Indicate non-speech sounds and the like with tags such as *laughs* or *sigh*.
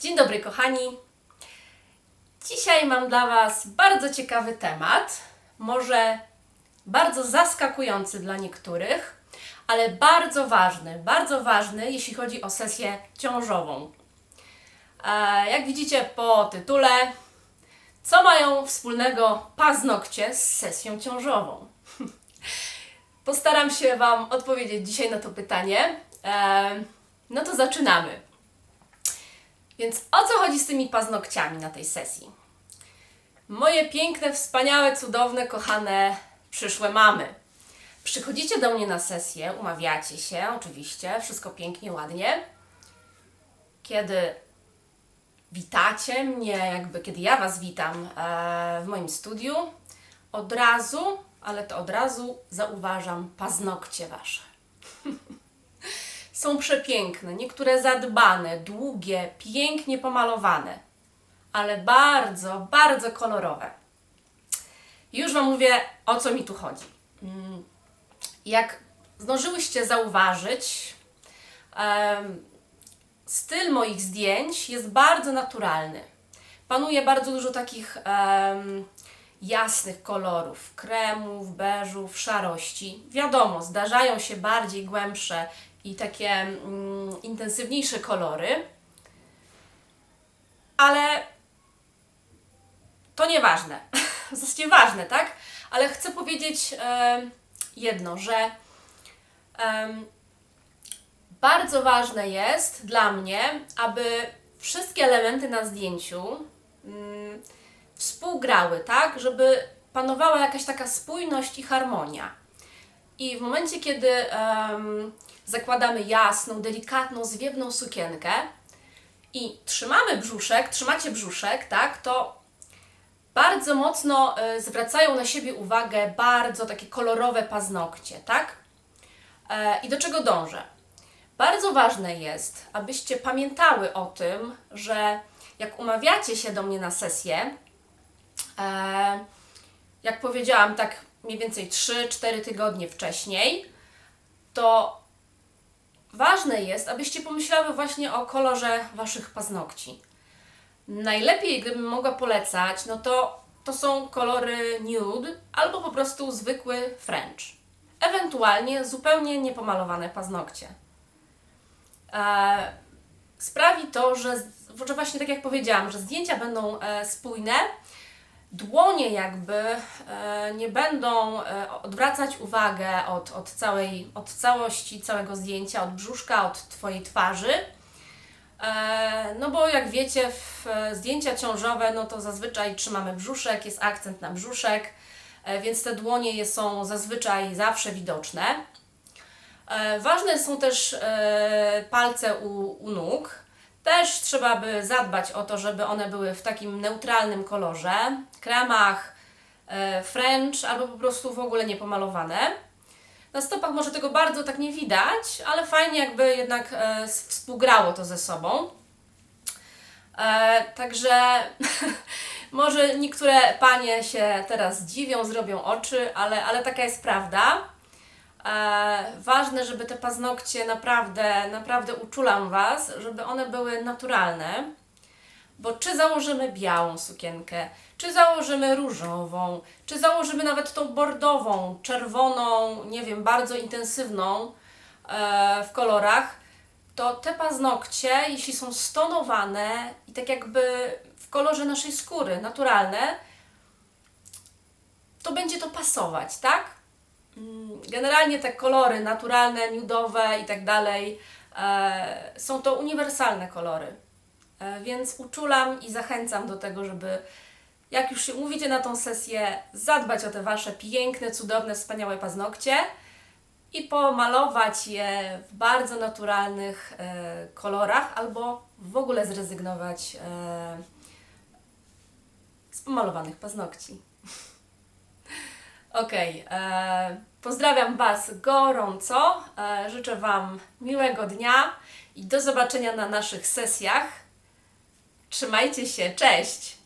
Dzień dobry, kochani. Dzisiaj mam dla Was bardzo ciekawy temat. Może bardzo zaskakujący dla niektórych, ale bardzo ważny. Bardzo ważny, jeśli chodzi o sesję ciążową. E, Jak widzicie po tytule, co mają wspólnego paznokcie z sesją ciążową? *laughs* Postaram się Wam odpowiedzieć dzisiaj na to pytanie. E, No to zaczynamy. Więc o co chodzi z tymi paznokciami na tej sesji? Moje piękne, wspaniałe, cudowne, kochane, przyszłe mamy. Przychodzicie do mnie na sesję, umawiacie się, oczywiście, wszystko pięknie, ładnie. Kiedy witacie mnie, jakby kiedy ja Was witam e, w moim studiu, od razu, ale to od razu zauważam paznokcie Wasze. *laughs* Są przepiękne, niektóre zadbane, długie, pięknie pomalowane, ale bardzo, bardzo kolorowe. Już Wam mówię, o co mi tu chodzi. Mm, Jak zdążyłyście zauważyć, styl moich zdjęć jest bardzo naturalny. Panuje bardzo dużo takich jasnych kolorów, kremów, beżów, szarości. Wiadomo, zdarzają się bardziej głębsze i takie mm, intensywniejsze kolory, ale to nieważne. *laughs* Zasadzie ważne, tak? Ale chcę powiedzieć em, jedno, że em, bardzo ważne jest dla mnie, aby wszystkie elementy na zdjęciu mm, współgrały, tak? Żeby panowała jakaś taka spójność i harmonia. I w momencie, kiedy em, zakładamy jasną, delikatną, zwiewną sukienkę i trzymamy brzuszek, trzymacie brzuszek, tak, to bardzo mocno e, zwracają na siebie uwagę bardzo takie kolorowe paznokcie, tak? E, I do czego dążę? Bardzo ważne jest, abyście pamiętały o tym, że jak umawiacie się do mnie na sesję, e, jak powiedziałam, tak mniej więcej 3-4 tygodnie wcześniej, to ważne jest, abyście pomyślały właśnie o kolorze waszych paznokci. Najlepiej, gdybym mogła polecać, no to to są kolory nude albo po prostu zwykły French. Ewentualnie zupełnie niepomalowane paznokcie. E, sprawi to, że, że właśnie tak jak powiedziałam, że zdjęcia będą e, spójne, dłonie jakby e, nie będą e, odwracać uwagę od, od, całej, od całości całego zdjęcia, od brzuszka, od Twojej twarzy. E, No bo jak wiecie, w zdjęcia ciążowe, no to zazwyczaj trzymamy brzuszek, jest akcent na brzuszek, więc te dłonie są zazwyczaj zawsze widoczne. Ważne są też palce u, u nóg. Też trzeba by zadbać o to, żeby one były w takim neutralnym kolorze, kremach, e, French albo po prostu w ogóle niepomalowane. Na stopach może tego bardzo tak nie widać, ale fajnie jakby jednak e, współgrało to ze sobą. E, także *laughs* może niektóre panie się teraz dziwią, zrobią oczy, ale, ale taka jest prawda. E, ważne, żeby te paznokcie naprawdę, naprawdę uczulam Was, żeby one były naturalne. Bo czy założymy białą sukienkę, czy założymy różową, czy założymy nawet tą bordową, czerwoną, nie wiem, bardzo intensywną e, w kolorach, to te paznokcie, jeśli są stonowane i tak jakby w kolorze naszej skóry, naturalne, to będzie to pasować, tak? Mm, Generalnie te kolory naturalne, nudowe i tak dalej e, są to uniwersalne kolory. E, więc uczulam i zachęcam do tego, żeby jak już się umówicie na tą sesję, zadbać o te Wasze piękne, cudowne, wspaniałe paznokcie i pomalować je w bardzo naturalnych e, kolorach albo w ogóle zrezygnować z pomalowanych paznokci. Okej, e, pozdrawiam Was gorąco, e, życzę Wam miłego dnia i do zobaczenia na naszych sesjach. Trzymajcie się, cześć!